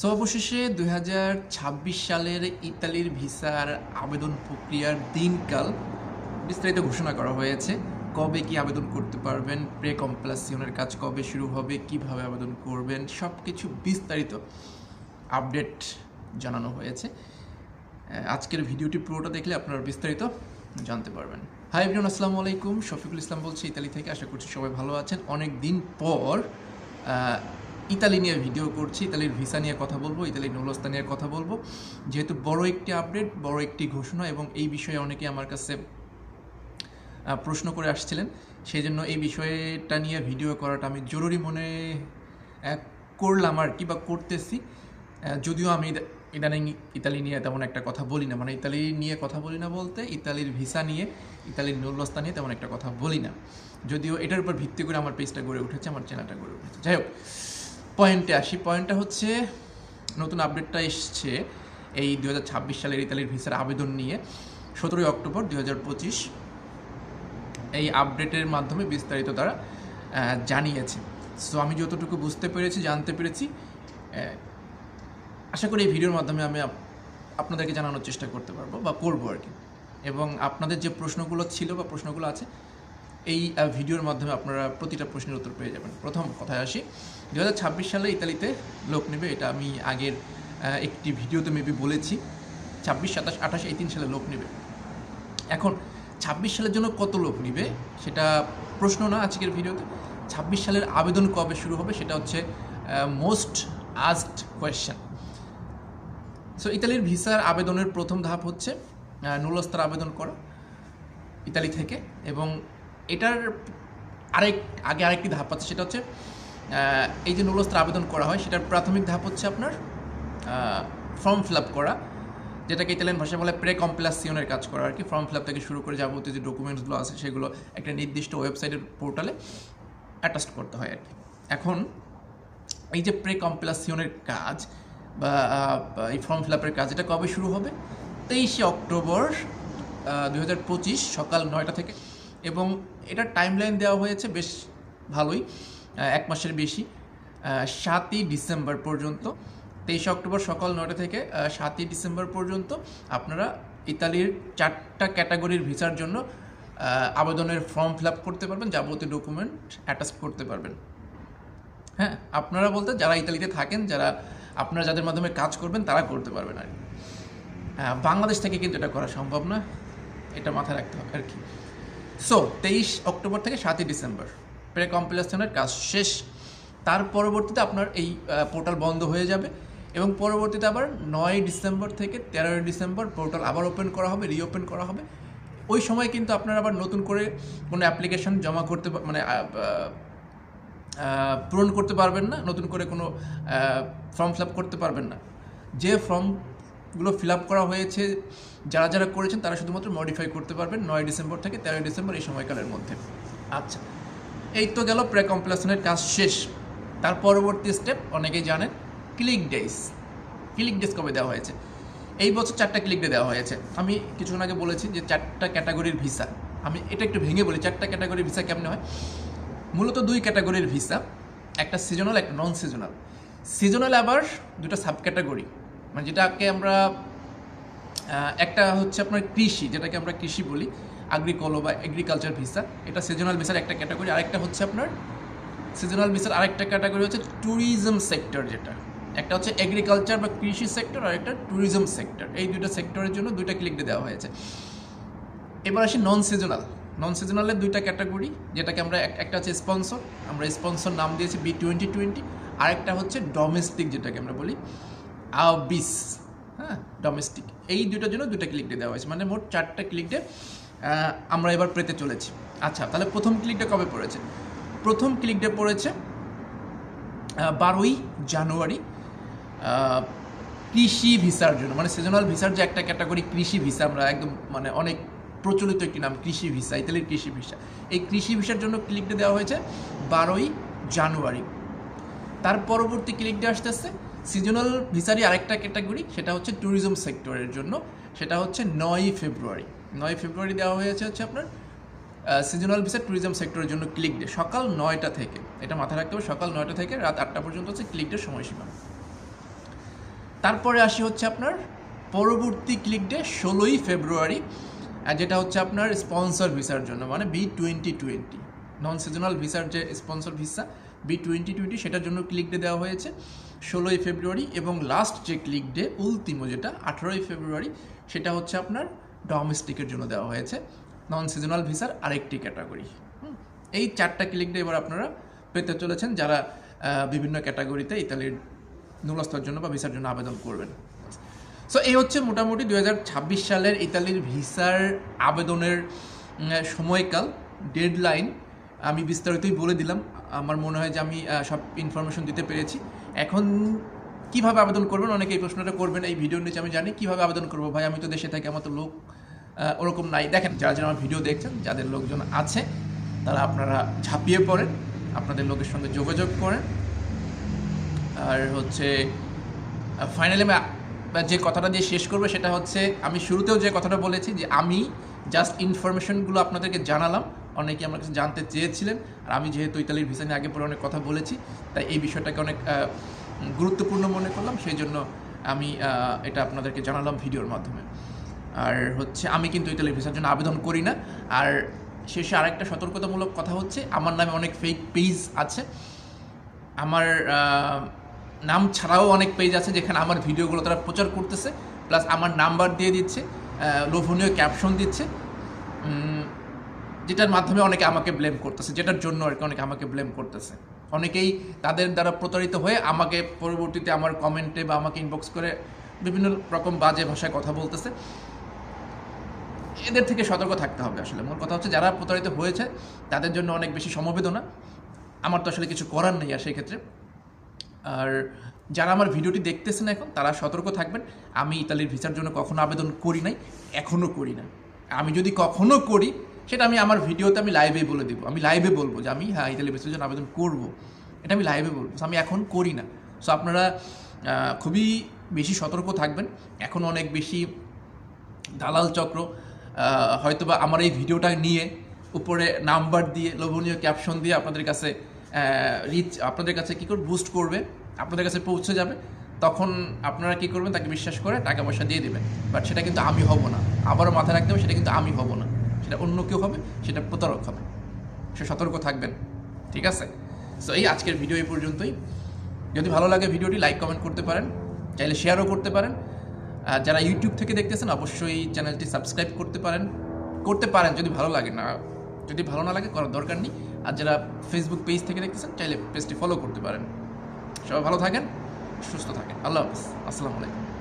So অবশেষে দুই সালের ইতালির ভিসার আবেদন প্রক্রিয়ার দিনকাল বিস্তারিত ঘোষণা করা হয়েছে। কবে কি আবেদন করতে পারবেন? প্রে কমপ্লাসিয়নের কাজ কবে শুরু হবে? কীভাবে আবেদন করবেন? সব কিছু বিস্তারিত আপডেট জানানো হয়েছে। আজকের ভিডিওটি পুরোটা দেখলে আপনারা বিস্তারিত জানতে পারবেন। হাই এভরিওয়ান আসসালামু আলাইকুম। শফিকুল ইসলাম বলছি, ইতালি থেকে। আশা করছি সবাই ভালো আছেন। অনেক দিন পর ইতালি নিয়ে ভিডিও করছি, ইতালির ভিসা নিয়ে কথা বলব, ইতালির নৌলস্তা নিয়ে কথা বলব। যেহেতু বড় একটি আপডেট বড় একটি ঘোষণা এবং এই বিষয়ে অনেকে আমার কাছে প্রশ্ন করে আসছিলেন। সেই জন্য এই বিষয়টা নিয়ে ভিডিও করাটা আমি জরুরি মনে করলাম আর কি বা করতেছি। যদিও আমি ইদানিং ইতালি নিয়ে তেমন একটা কথা বলি না। মানে ইতালি নিয়ে কথা বলি না বলতে, ইতালির ভিসা নিয়ে, ইতালির নূল্যস্তা নিয়ে তেমন একটা কথা বলি না। যদিও এটার উপর ভিত্তি করে আমার পেজটা গড়ে উঠেছে, আমার চ্যানেলটা গড়ে উঠেছে। যাই হোক পয়েন্টে আসি। পয়েন্টটা হচ্ছে, নতুন আপডেটটা এসছে এই দু হাজার ছাব্বিশ সালের ইতালির ভিসার আবেদন নিয়ে। সতেরোই অক্টোবর দু হাজার পঁচিশ এই আপডেটের মাধ্যমে বিস্তারিত তারা জানিয়েছে। সো আমি যতটুকু বুঝতে পেরেছি, জানতে পেরেছি আশা করি এই ভিডিওর মাধ্যমে আমি আপনাদেরকে জানানোর চেষ্টা করতে পারব বা করব আর কি। এবং আপনাদের যে প্রশ্নগুলো ছিল বা প্রশ্নগুলো আছে এই ভিডিওর মাধ্যমে আপনারা প্রতিটা প্রশ্নের উত্তর পেয়ে যাবেন। প্রথম কথায় আসি দু হাজার ছাব্বিশ সালে ইতালিতে লোক নেবে, এটা আমি আগের একটি ভিডিওতে মেবি বলেছি, ছাব্বিশ, সাতাশ, আঠাশ, এই তিন সালে লোক নেবে। এখন, ছাব্বিশ সালের জন্য কত লোক নিবে, সেটা প্রশ্ন না আজকের ভিডিওতে। ছাব্বিশ সালের আবেদন কবে শুরু হবে, সেটা হচ্ছে মোস্ট আস্কড কোয়েশ্চেন সো ইতালির ভিসার আবেদনের প্রথম ধাপ হচ্ছে নুলস্তার আবেদন করা, ইতালি থেকে, এবং এটার আরেক, আগে আরেকটি ধাপ আছে, সেটা হচ্ছে এই যে নুলস্তার আবেদন করা হয়, সেটার প্রাথমিক ধাপ হচ্ছে আপনার ফর্ম ফিল আপ করা, যেটাকে ইতালিয়ান ভাষায় বলে প্রে কমপ্লাসিয়নের কাজ করা আর কি ফর্ম ফিল আপ থেকে শুরু করে যাবতীয় যে ডকুমেন্টসগুলো আছে, সেগুলো একটা নির্দিষ্ট ওয়েবসাইটের পোর্টালে অ্যাটাস্ট করতে হয় আর কি এখন, এই যে প্রে কম্পিলাসিয়নের কাজ বা এই ফর্ম ফিল আপের কাজ, এটা কবে শুরু হবে? তেইশে অক্টোবর দু হাজার পঁচিশ সকাল নয়টা থেকে। এবং এটা টাইম লাইন দেওয়া হয়েছে বেশ ভালোই এক মাসের বেশি সাতই ডিসেম্বর পর্যন্ত, তেইশে অক্টোবর সকাল নয়টা থেকে সাতই ডিসেম্বর পর্যন্ত আপনারা ইতালির চারটা ক্যাটাগরির ভিসার জন্য আবেদনের ফর্ম ফিল করতে পারবেন, যাবতীয় ডকুমেন্ট অ্যাটাচ করতে পারবেন। হ্যাঁ আপনারা বলতে যারা ইতালিতে থাকেন, যারা আপনারা যাদের মাধ্যমে কাজ করবেন, তারা করতে পারবেন আর বাংলাদেশ থেকে কিন্তু এটা করা সম্ভব না, এটা মাথায় রাখতে হবে আর কি। সো তেইশ অক্টোবর থেকে সাতই ডিসেম্বর প্রে কম্পিলেশনের কাজ শেষ। তার পরবর্তীতে আপনার এই পোর্টাল বন্ধ হয়ে যাবে এবং পরবর্তীতে আবার নয় ডিসেম্বর থেকে তেরোই ডিসেম্বর পোর্টাল আবার ওপেন করা হবে রিওপেন করা হবে। ওই সময় কিন্তু আপনারা আবার নতুন করে কোনো অ্যাপ্লিকেশন জমা করতে মানে পূরণ করতে পারবেন না, নতুন করে কোনো ফর্ম ফিল করতে পারবেন না। যে ফর্মগুলো ফিল আপ করা হয়েছে, যারা যারা করেছেন তারা শুধুমাত্র মডিফাই করতে পারবেন নয় ডিসেম্বর থেকে তেরোই ডিসেম্বর এই সময়কালের মধ্যে। আচ্ছা এই তো গেল প্রে কম্পিলেশনের কাজ শেষ। তার পরবর্তী স্টেপ অনেকেই জানেন ক্লিক ডেজ ক্লিক ডেজ কবে দেওয়া হয়েছে? এই বছর চারটা ক্লিক ডে দেওয়া হয়েছে। আমি কিছুক্ষণ আগে বলেছি যে চারটা ক্যাটাগরির ভিসা আমি এটা একটু ভেঙে বলি, চারটা ক্যাটাগরির ভিসা কেমনে হয়? মূলত দুই ক্যাটাগরির ভিসা একটা সিজনাল একটা নন সিজনাল সিজনাল আবার দুটো সাব ক্যাটাগরি মানে যেটাকে আমরা একটা হচ্ছে আপনার কৃষি, যেটাকে আমরা কৃষি বলি আগ্রিকলো বা এগ্রিকালচার ভিসা এটা সিজনাল ভিসার একটা ক্যাটাগরি আরেকটা হচ্ছে আপনার সিজনাল ভিসার আরেকটা ক্যাটাগরি হচ্ছে ট্যুরিজম সেক্টর যেটা। একটা হচ্ছে এগ্রিকালচার বা কৃষি সেক্টর আর একটা ট্যুরিজম সেক্টর এই দুইটা সেক্টরের জন্য দুইটা ক্লিক দেওয়া হয়েছে। এবার আসি নন সিজনাল নন সিজনালের দুইটা ক্যাটাগরি যেটাকে আমরা এক- একটা হচ্ছে স্পন্সর আমরা স্পন্সর নাম দিয়েছি বি টোয়েন্টি টোয়েন্টি আরেকটা হচ্ছে ডোমেস্টিক যেটাকে আমরা বলি। আবিস হ্যাঁ ডোমেস্টিক এই দুটোর জন্য দুইটা ক্লিক দেওয়া হয়েছে। মানে মোট চারটা ক্লিক আমরা এবার পেতে চলেছি। আচ্ছা তাহলে প্রথম ক্লিকটা কবে পড়েছে? প্রথম ক্লিক ডে পড়েছে বারোই জানুয়ারি কৃষি ভিসার জন্য। মানে সিজনাল ভিসার যে একটা ক্যাটাগরি কৃষি ভিসা, আমরা একদম মানে অনেক প্রচলিত একটি নাম, কৃষি ভিসা, ইতালির কৃষি ভিসা। এই কৃষি ভিসার জন্য ক্লিকটা দেওয়া হয়েছে বারোই জানুয়ারি। তার পরবর্তী ক্লিকটা আসতেছে সিজনাল ভিসারই আরেকটা ক্যাটাগরি সেটা হচ্ছে ট্যুরিজম সেক্টরের জন্য। সেটা হচ্ছে নয়ই ফেব্রুয়ারি। নয় ফেব্রুয়ারি দেওয়া হয়েছে হচ্ছে আপনার সিজনাল ভিসা ট্যুরিজম সেক্টরের জন্য ক্লিক ডে সকাল নয়টা থেকে। এটা মাথায় রাখতে হবে, সকাল নয়টা থেকে রাত আটটা পর্যন্ত হচ্ছে ক্লিক ডে সময়সীমা। তারপরে আসি হচ্ছে আপনার, পরবর্তী ক্লিক ডে ষোলোই ফেব্রুয়ারি, আর যেটা হচ্ছে আপনার স্পন্সর ভিসার জন্য মানে B twenty twenty non seasonal ভিসার যে sponsor visa B twenty twenty সেটার জন্য ক্লিক ডে দেওয়া হয়েছে। ষোলোই ফেব্রুয়ারি এবং লাস্ট যে ক্লিক ডে উলতিমো যেটা, আঠেরোই ফেব্রুয়ারি, সেটা হচ্ছে আপনার ডোমেস্টিকের জন্য দেওয়া হয়েছে। নন সিজনাল ভিসার আরেকটি ক্যাটাগরি এই চারটা ক্লিক ডে এবার আপনারা পেতে চলেছেন যারা বিভিন্ন ক্যাটাগরিতে ইতালির নুলস্তর জন্য বা ভিসার জন্য আবেদন করবেন। সো এই হচ্ছে মোটামুটি দু হাজার ছাব্বিশ সালের ইতালির ভিসার আবেদনের সময়কাল ডেডলাইন আমি বিস্তারিতই বলে দিলাম। আমার মনে হয় যে আমি সব ইনফরমেশন দিতে পেরেছি। এখন কীভাবে আবেদন করবেন? অনেকে এই প্রশ্নটা করবেন, এই ভিডিওর নিচে আমি জানি কীভাবে আবেদন করব। ভাই, আমি তো দেশে থাকি, আমার তো লোক ওরকম নাই। দেখেন, যারা যারা আমার ভিডিও দেখছেন, যাদের লোকজন আছে, তারা আপনারা ঝাঁপিয়ে পড়েন, আপনাদের লোকের সঙ্গে যোগাযোগ করেন। আর হচ্ছে ফাইনালি আমি যে কথাটা দিয়ে শেষ করব, সেটা হচ্ছে, আমি শুরুতেও যে কথাটা বলেছি, যে আমি জাস্ট ইনফরমেশনগুলো আপনাদেরকে জানালাম অনেকে আমার কাছে জানতে চেয়েছিলেন, আর আমি যেহেতু ইতালির ভিসা নিয়ে আগে পরে অনেক কথা বলেছি, তাই এই বিষয়টাকে অনেক গুরুত্বপূর্ণ মনে করলাম, সেই জন্য আমি এটা আপনাদেরকে জানালাম ভিডিওর মাধ্যমে। আর হচ্ছে, আমি কিন্তু ইতালির ভিসার জন্য আবেদন করি না, আর শেষে আরেকটা সতর্কতামূলক কথা হচ্ছে, আমার নামে অনেক ফেক পেজ আছে। আমার নাম ছাড়াও অনেক পেজ আছে যেখানে আমার ভিডিওগুলো তারা প্রচার করতেছে প্লাস আমার নাম্বার দিয়ে দিচ্ছে লোভনীয় ক্যাপশন দিচ্ছে। যেটার মাধ্যমে অনেকে আমাকে ব্লেম করতেছে, যেটার জন্য আর কি অনেকে আমাকে ব্লেম করতেছে। অনেকেই তাদের দ্বারা প্রতারিত হয়ে আমাকে পরবর্তীতে আমার কমেন্টে বা আমাকে ইনবক্স করে বিভিন্ন রকম বাজে ভাষায় কথা বলতেছে। এদের থেকে সতর্ক থাকতে হবে আসলে। মূল কথা হচ্ছে যারা প্রতারিত হয়েছে, তাদের জন্য অনেক বেশি সমবেদনা। আমার তো আসলে কিছু করার নেই আর সেই ক্ষেত্রে। আর যারা আমার ভিডিওটি দেখতেছেন এখন, তারা সতর্ক থাকবেন। আমি ইতালির ভিসার জন্য কখনো আবেদন করি নাই এখনও করি না। আমি যদি কখনো করি সেটা আমি আমার ভিডিওতে আমি লাইভে বলে দেবো। আমি লাইভে বলব যে আমি হ্যাঁ ইতালি ভিসার জন্য আবেদন করব। এটা আমি লাইভে বলব। আমি এখন করি না। সো আপনারা খুবই বেশি সতর্ক থাকবেন। এখন অনেক বেশি দালাল চক্র হয়তোবা আমার এই ভিডিওটা নিয়ে উপরে নাম্বার দিয়ে, লোভনীয় ক্যাপশন দিয়ে আপনাদের কাছে রিচ আপনাদের কাছে কী করে বুস্ট করবে, আপনাদের কাছে পৌঁছে যাবে, তখন আপনারা কি করবেন, তাকে বিশ্বাস করে টাকা পয়সা দিয়ে দেবেন। বাট সেটা কিন্তু আমি হব না। আবারও মাথায় রাখতে হবে, সেটা কিন্তু আমি হব না। সেটা অন্য কেউ হবে, সেটা প্রতারক হবে। সে সতর্ক থাকবেন, ঠিক আছে? সো এই আজকের ভিডিও এই পর্যন্তই। যদি ভালো লাগে ভিডিওটি লাইক কমেন্ট করতে পারেন। চাইলে শেয়ারও করতে পারেন। আর যারা ইউটিউব থেকে দেখতেছেন, অবশ্যই চ্যানেলটি সাবস্ক্রাইব করতে পারেন। করতে পারেন, যদি ভালো লাগে না। যদি ভালো না লাগে, করার দরকার নেই। আর যারা ফেসবুক পেজ থেকে দেখতেছেন, চাইলে পেজটি ফলো করতে পারেন। সবাই ভালো থাকেন, সুস্থ থাকেন। আল্লাহ হাফিজ। আসসালামু আলাইকুম।